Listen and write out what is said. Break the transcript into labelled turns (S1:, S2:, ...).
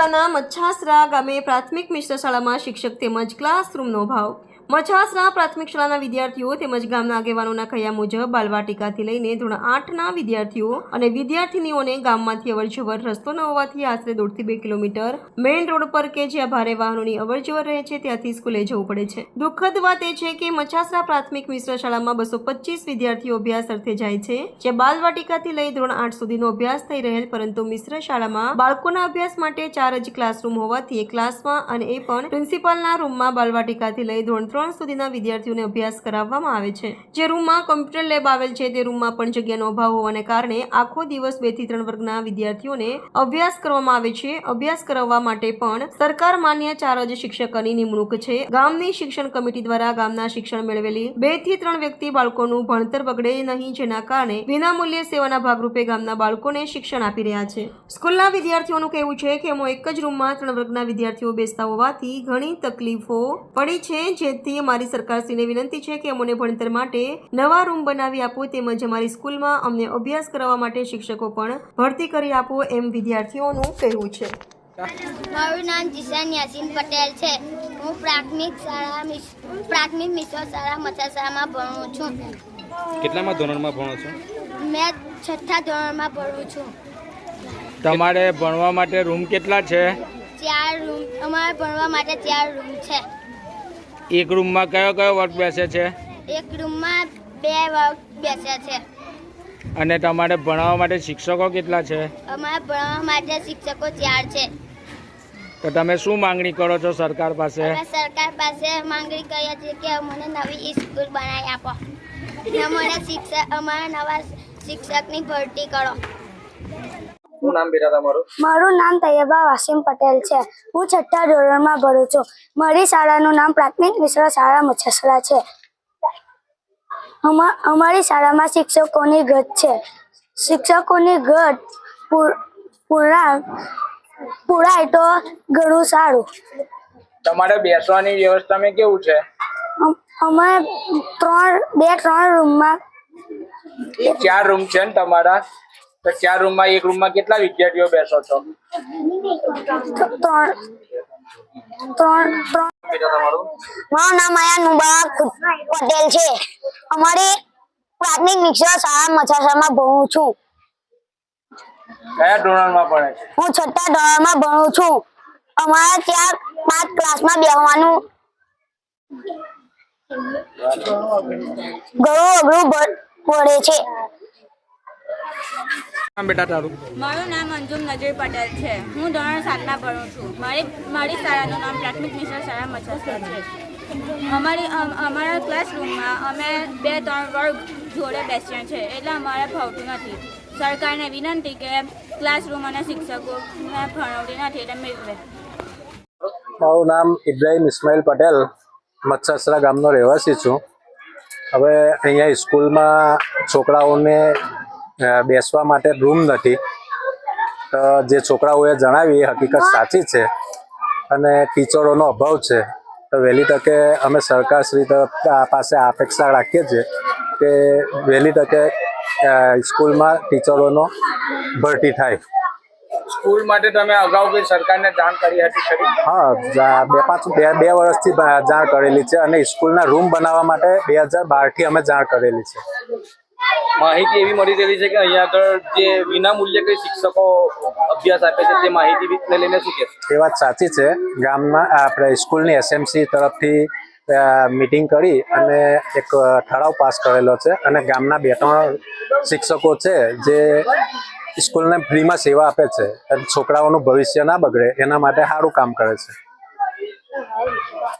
S1: તાલુકાના મચ્છાસરા ગામે પ્રાથમિક મિશ્ર શાળામાં શિક્ષક તેમજ ક્લાસરૂમનો અભાવ. મચ્છાસરા પ્રાથમિક શાળાના વિદ્યાર્થીઓ તેમજ ગામના આગેવાનોના કહ્યા મુજબ બાલવાટિકાથી લઈને ધોરણ આઠના વિદ્યાર્થીઓ અને વિદ્યાર્થિનીઓને ગામમાંથી અવરજવર રસ્તો ન હોવાથી આશરે દોઢથી બે કિલોમીટર મેઇન રોડ પર કે જ્યાં ભારે વાહનોની અવરજવર રહે છે ત્યાંથી સ્કૂલે જવું પડે છે. દુઃખદ વાત એ છે કે મછાસના પ્રાથમિક મિશ્ર શાળામાં બસો પચીસ વિદ્યાર્થીઓ અભ્યાસ અર્થે જાય છે જે બાલવાટિકાથી લઈ ધોરણ આઠ સુધીનો અભ્યાસ થઈ રહેલ, પરંતુ મિશ્ર શાળામાં બાળકોના અભ્યાસ માટે ચાર જ ક્લાસરૂમ હોવાથી એક ક્લાસમાં અને એ પણ પ્રિન્સિપાલના રૂમમાં બાલવાટિકાથી લઈ ધોરણ ત્રણ સુધીના વિદ્યાર્થીઓને અભ્યાસ કરાવવામાં આવે છે. જે રૂમમાં કોમ્પ્યુટર લેબ આવેલ છે, તે રૂમમાં પણ જગ્યાનો અભાવ હોવાને કારણે આખો દિવસ બેથી ત્રણ વર્ગના વિદ્યાર્થીઓને અભ્યાસ કરવામાં આવે છે. અભ્યાસ કરાવવા માટે પણ સરકાર માન્ય ચાર જ શિક્ષકોની નિમણૂક છે. ગામની શિક્ષણ કમિટી દ્વારા ગામના શિક્ષણ મેળવેલી બેથી ત્રણ વ્યક્તિ બાળકોનું ભણતર બગડે નહીં જેના કારણે વિનામૂલ્યે સેવાના ભાગરૂપે ગામના બાળકોને શિક્ષણ આપી રહ્યા છે. સ્કૂલના વિદ્યાર્થીઓનું કહેવું છે કે એમાં એક જ રૂમમાં ત્રણ વર્ગના વિદ્યાર્થીઓ બેસતા હોવાથી ઘણી તકલીફો પડી છે જેથી અમારી સરકારશ્રીને વિનંતી છે કે અમને ભણતર માટે નવા રૂમ બનાવી આપો તેમજ અમારી સ્કૂલમાં અમને અભ્યાસ કરાવવા માટે શિક્ષકો પણ ભરતી કરી આપો એમ વિદ્યાર્થીઓનું કહેવું છે.
S2: મારું નામ જીશાન યાસીન પટેલ છે. હું પ્રાથમિક શાળા પ્રાથમિક મિશ્ર શાળા મચાસામાં ભણું છું.
S3: કેટલામાં ધોરણમાં ભણો છો?
S2: મેં છઠ્ઠા ધોરણમાં ભણું છું.
S4: તમારે ભણવા માટે રૂમ કેટલા છે?
S2: ચાર રૂમ અમારે ભણવા માટે ચાર રૂમ છે.
S4: એક રૂમમાં કયો કયો વર્ગ બેસે છે?
S2: એક રૂમમાં બે વર્ગ બેસે છે.
S4: અને તમારે ભણાવવા માટે શિક્ષકો કેટલા છે?
S2: અમારે ભણવા માટે શિક્ષકો ચાર છે.
S4: તો તમે શું માંગણી કરો છો સરકાર પાસે?
S2: સરકાર પાસે માંગણી કરીએ છીએ કે અમને નવી સ્કૂલ બનાવી આપો. અમને શિક્ષક અમારા નવા શિક્ષકની ભરતી કરો.
S3: શું નામ બેટા તમારું?
S5: મારું નામ તૈયબા વાસીમ પટેલ છે. હું છઠ્ઠા ધોરણમાં ભણું છું. મારી શાળાનું નામ પ્રાથમિક મિશ્ર શાળા મચ્છસરા છે. અમારી શાળામાં શિક્ષકોની ઘટ છે. શિક્ષકોની ઘટ પૂર- પૂરાય તો ઘણું સારું.
S4: તમારે બેસવાની વ્યવસ્થામાં કેવું છે?
S5: અમારે અમે ત્રણ બે ત્રણ રૂમમાં
S4: ચાર રૂમ છે ને તમારા? તો ચાર રૂમમાં એક રૂમમાં કેટલા વિદ્યાર્થીઓ બેસો છો?
S5: ત- ત્રણ ત્રણ. ત્રણ
S3: બેટા તમારું?
S5: મારું નામ અયાન મુબારક પટેલ છે. અમારી પ્રાથમિક મિશ્ર શાળા મચાસામાં ભણું છું.
S4: કયા ધોરણમાં ભણે છે?
S5: હું છઠ્ઠા ધોરણમાં ભણું છું. અમારે ત્યાં પાંચ ક્લાસમાં બેસવાનું ઘણું અઘરું પડે છે.
S4: બેટા તારું?
S6: મારું નામ અંજુમ નજીર પટેલ છે. હું ધોરણ સાતમાં ભણું છું. મારી મારી શાળાનું નામ પ્રાથમિક મિશ્ર શાળા મચ્છર છે. અમારી અમારા ક્લાસરૂમમાં અમે બે ત્રણ વર્ગ જોડે બેસીએ છીએ. એટલે અમારે ફાવતું નથી. સરકારને વિનંતી કે ક્લાસરૂમ અને શિક્ષકોને ભણાવતી નથી એટલે મેળવે
S7: મારું નામ ઇબ્રાહિમ ઇસ્માઇલ પટેલ. મચ્છસરા ગામનો રહેવાસી છું. હવે અહીંયા સ્કૂલમાં છોકરાઓને બેસવા માટે રૂમ નથી. તો જે છોકરાઓએ જણાવી એ હકીકત સાચી છે અને ટીચરોનો અભાવ છે. તો વહેલી તકે અમે સરકારશ્રી તરફ પાસે અપેક્ષા રાખીએ છીએ કે વહેલી તકે સ્કૂલમાં ટીચરોનો ભરતી થાય.
S4: સ્કૂલ માટે તમે અગાઉ કોઈ સરકારને જાણ કરી હતી ખરી?
S7: હા બે પાંચ બે બે વર્ષથી જાણ કરેલી છે અને સ્કૂલના રૂમ બનાવવા માટે બે હજાર બારથી અમે જાણ કરેલી છે.
S3: માહિતી એવી મળી રહેલી છે કે અહીંયા આગળ જે વિના મૂલ્યે કઈ શિક્ષકો અભ્યાસ આપે છે તે માહિતી લઈને શું કહેશો?
S7: એ વાત સાચી છે. ગામમાં આપણે સ્કૂલની એસએમસી તરફથી મિટિંગ કરી અને એક ઠરાવ પાસ કરેલો છે અને ગામના બે, ત્રણ શિક્ષકો છે જે સ્કૂલને ફ્રીમાં સેવા આપે છે. છોકરાઓનું ભવિષ્ય ના બગડે, એના માટે સારું કામ કરે છે.